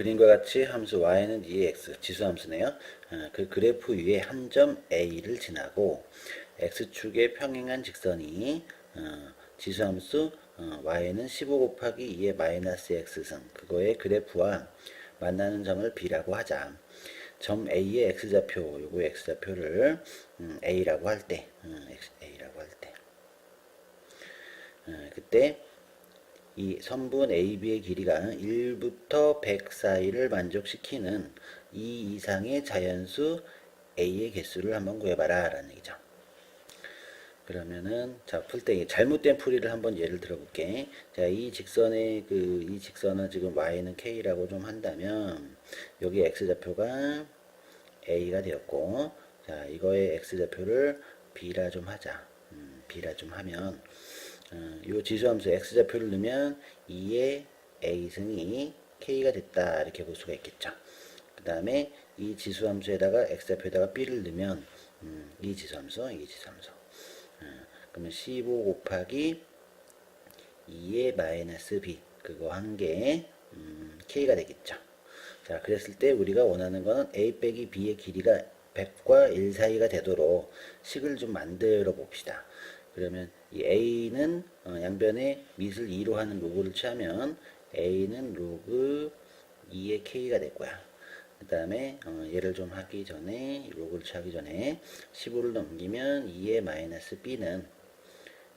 그림과 같이 함수 y는 2x 지수 함수네요. 어, 그 그래프 위에 한 점 a를 지나고 x축에 평행한 직선이 어, 지수 함수 어, y는 15 곱하기 2의 마이너스 x승 그거의 그래프와 만나는 점을 b라고 하자. 점 a의 x좌표 요거 x좌표를 음, a라고 할 때, 음, x, a라고 할 때, 어, 그때 이 선분 AB의 길이가 1부터 100 사이를 만족시키는 이 이상의 자연수 A의 개수를 한번 구해봐라 라는 얘기죠. 그러면은 자 풀 때 잘못된 풀이를 한번 예를 들어볼게. 자이 직선의 그 이 직선은 지금 y는 k라고 좀 한다면 여기 x 좌표가 a가 되었고 자 이거의 x 좌표를 b라 좀 하자. 음, b라 좀 하면 어, 이 지수함수 x 좌표를 넣으면 2의 a 승이 k가 됐다 이렇게 볼 수가 있겠죠. 그 다음에 이 지수함수에다가 x 좌표에다가 b를 넣으면 음, 이 지수함수 이 지수함수 어, 그러면 15 곱하기 2의 마이너스 b 그거 한 개 음, k가 되겠죠. 자 그랬을 때 우리가 원하는 거는 a 빼기 b의 길이가 100과 1 사이가 되도록 식을 좀 만들어 봅시다. 그러면 이 a는 어, 양변에 밑을 2로 하는 로그를 취하면 a는 로그 2의 k가 될 거야. 그 다음에 어, 얘를 좀 하기 전에 로그를 취하기 전에 15를 넘기면 2의 마이너스 b는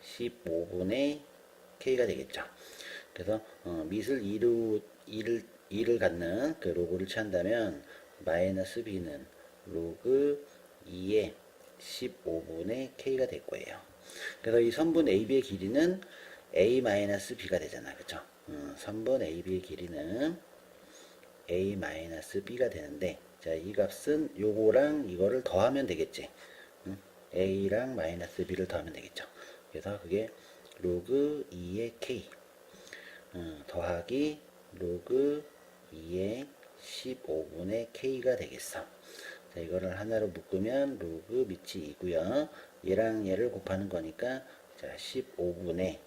15분의 k가 되겠죠. 그래서 어, 밑을 2로 2를 2를 갖는 그 로그를 취한다면 마이너스 b는 로그 2의 15분의 k가 될 거예요. 그래서 이 선분 AB의 길이는 A-B가 되잖아. 그쵸? 어, 선분 AB의 길이는 A-B가 되는데, 자, 이 값은 요거랑 이거를 더하면 되겠지. 응? A랑 마이너스 B를 더하면 되겠죠. 그래서 그게 로그 2의 K, 어, 더하기 로그 2의 15분의 K가 되겠어. 자, 이거를 하나로 묶으면 로그 밑이 2고요. 얘랑 얘를 곱하는 거니까 자, 15분의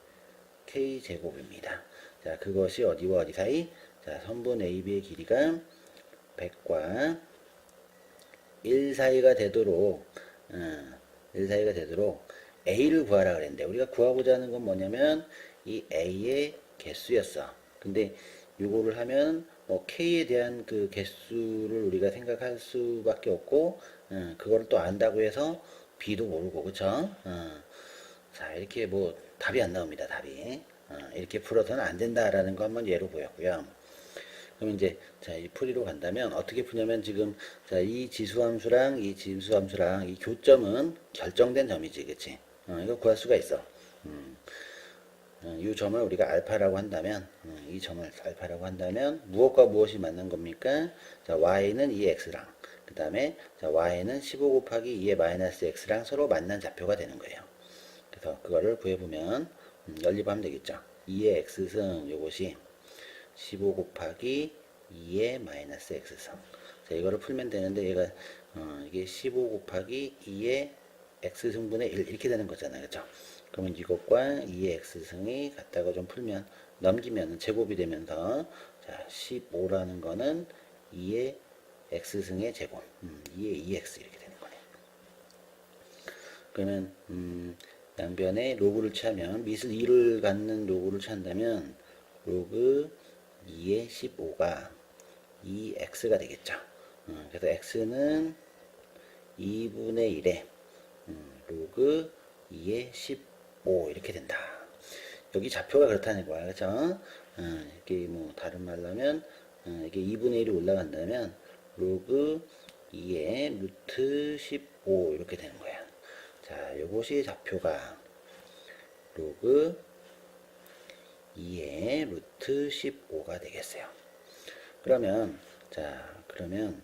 k 제곱입니다. 자, 그것이 어디와 어디 사이? 자, 선분 AB의 길이가 100과 1 사이가 되도록 어, 1 사이가 되도록 A를 구하라 그랬는데 우리가 구하고자 하는 건 뭐냐면 이 A의 개수였어. 근데 요거를 하면 뭐 K에 대한 그 개수를 우리가 생각할 수밖에 없고 어, 그거를 또 안다고 해서 B도 모르고 그쵸? 어, 자 이렇게 뭐 답이 안 나옵니다 답이 어, 이렇게 풀어서는 안 된다라는 거 한번 예로 보였고요 그럼 이제 자이 풀이로 간다면 어떻게 푸냐면 지금 자이 지수함수랑 이 지수함수랑 이 교점은 결정된 점이지 그치? 어, 이거 구할 수가 있어 음. 어, 이 점을 우리가 알파라고 한다면 어, 이 점을 알파라고 한다면 무엇과 무엇이 맞는 겁니까? 자, y는 2x랑 그 다음에 y는 15 곱하기 2의 마이너스 x랑 서로 만난 좌표가 되는 거예요. 그래서 그거를 구해보면 음, 연립하면 되겠죠. 2의 x승 요것이 15 곱하기 2의 마이너스 x승 자, 이거를 풀면 되는데 얘가 어, 이게 15 곱하기 2의 x승분의 1 이렇게 되는 거잖아요. 그죠? 그러면 이것과 2의 x승이 같다고 좀 풀면 넘기면 제곱이 되면서 자 15라는 거는 2의 x승의 제곱. 음, 2의 2x 이렇게 되는 거네 그러면 음, 양변에 로그를 취하면 밑을 2를 갖는 로그를 취한다면 로그 2의 15가 2x가 되겠죠. 음, 그래서 x는 2분의 1에 음, 로그 2의 15 이렇게 된다. 여기 좌표가 그렇다는 거야. 그죠? 어, 이게 뭐 다른 말로 하면 어, 이게 2분의 1이 올라간다면 로그 2의 루트 15 이렇게 되는 거야. 자, 요것이 좌표가 로그 2의 루트 15가 되겠어요. 그러면 자, 그러면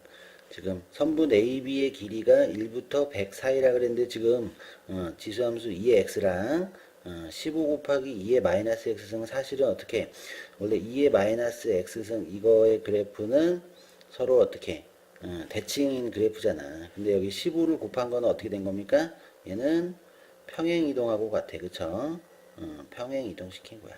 지금 선분 AB의 길이가 1부터 100 사이라 그랬는데 지금 어, 지수함수 2의 x랑 어, 15 곱하기 2의 마이너스 x승 사실은 어떻게 원래 2의 마이너스 x승 이거의 그래프는 서로 어떻게 어, 대칭인 그래프잖아. 근데 여기 15를 곱한 거는 어떻게 된 겁니까? 얘는 평행 이동하고 같아. 그쵸? 어, 평행 이동시킨 거야.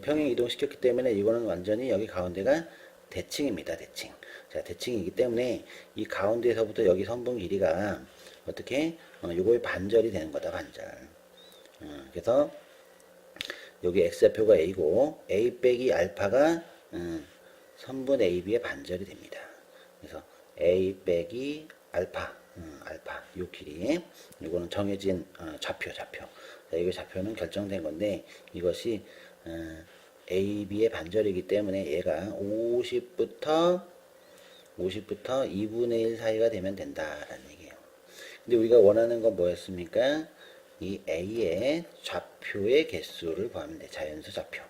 평행 이동시켰기 때문에 이거는 완전히 여기 가운데가 대칭입니다. 대칭. 자, 대칭이기 때문에 이 가운데서부터 여기 선분 길이가 어떻게 어, 요거의 반절이 되는 거다 반절. 어, 그래서 여기 x좌표가 a고 a 빼기 알파가 음, 선분 ab의 반절이 됩니다. 그래서 a 빼기 알파, 음, 알파 요 길이 이거는 정해진 어, 좌표, 좌표. 자, 이거 좌표는 결정된 건데 이것이 어, a, b의 반절이기 때문에 얘가 50부터 50부터 2분의 1 사이가 되면 된다라는 얘기예요. 근데 우리가 원하는 건 뭐였습니까? 이 A의 좌표의 개수를 구하면 돼. 자연수 좌표.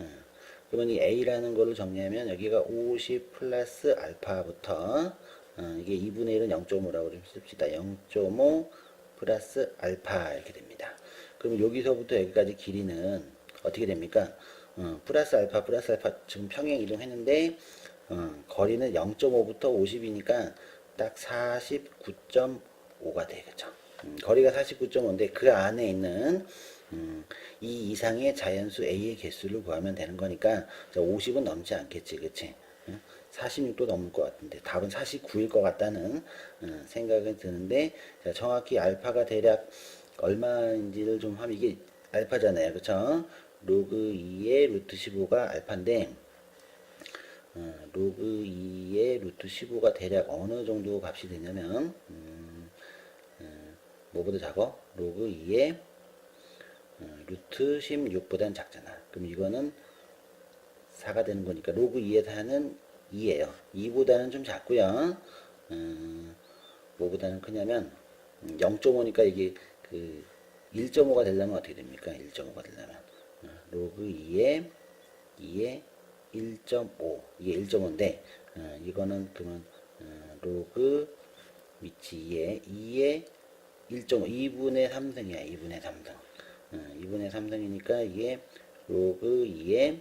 음. 그러면 이 A라는 거를 정리하면 여기가 50 플러스 알파부터 어, 이게 2분의 1은 0.5라고 좀 씁시다. 0.5 플러스 알파 이렇게 됩니다. 그럼 여기서부터 여기까지 길이는 어떻게 됩니까? 어, 플러스 알파 플러스 알파 지금 평행 이동했는데 어, 거리는 0.5부터 50이니까 딱 49.5가 되겠죠. 음, 거리가 49.5인데 그 안에 있는 음, 이 이상의 자연수 A의 개수를 구하면 되는 거니까 50은 넘지 않겠지, 그치? 46도 넘을 것 같은데 답은 49일 것 같다는 어, 생각이 드는데 자, 정확히 알파가 대략 얼마인지를 좀 하면 이게 알파잖아요, 그쵸? 로그 2의 루트 15가 알파인데 어, 로그 2의 루트 15가 대략 어느 정도 값이 되냐면 음, 어, 뭐보다 작어? 로그 2의 어, 루트 16보다는 작잖아. 그럼 이거는 4가 되는 거니까 로그 2의 4는 2예요. 2보다는 좀 작고요. 음, 뭐보다는 크냐면 0.5니까 이게 그 1.5가 되려면 어떻게 됩니까? 1.5가 되려면 어, 로그 2의 2의 1.5 이게 1.5인데 어, 이거는 그러면 어, 로그 위치 2의 2의 1.5 2분의 3승이야 2분의 3승 어, 2분의 3승이니까 이게 로그 2의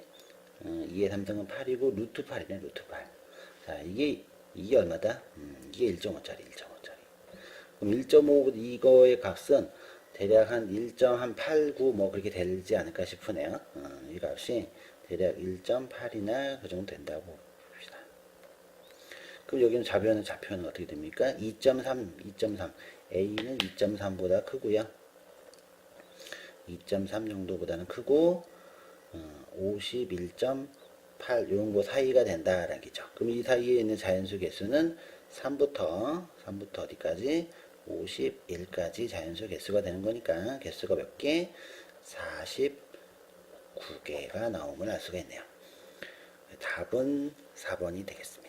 어, 2의 3승은 8이고 루트 8이네 루트 8자 이게 이게 얼마다? 음, 이게 1.5짜리 1.5짜리. 그럼 1.5 이거의 값은 대략 한 1.89 뭐 그렇게 되지 않을까 싶으네요. 어, 이 값이 대략 1.8이나 그 정도 된다고 봅시다. 그럼 여기는 좌변은 좌표는 어떻게 됩니까? 2.3, 2.3. A는 2.3보다 크고요. 2.3 정도보다는 크고 어, 51.8 이런 거 사이가 된다라는 거죠. 그럼 이 사이에 있는 자연수 개수는 3부터 3부터 어디까지 51까지 자연수 개수가 되는 거니까 개수가 몇 개? 49개가 나옴을 알 수가 있네요. 답은 4번이 되겠습니다.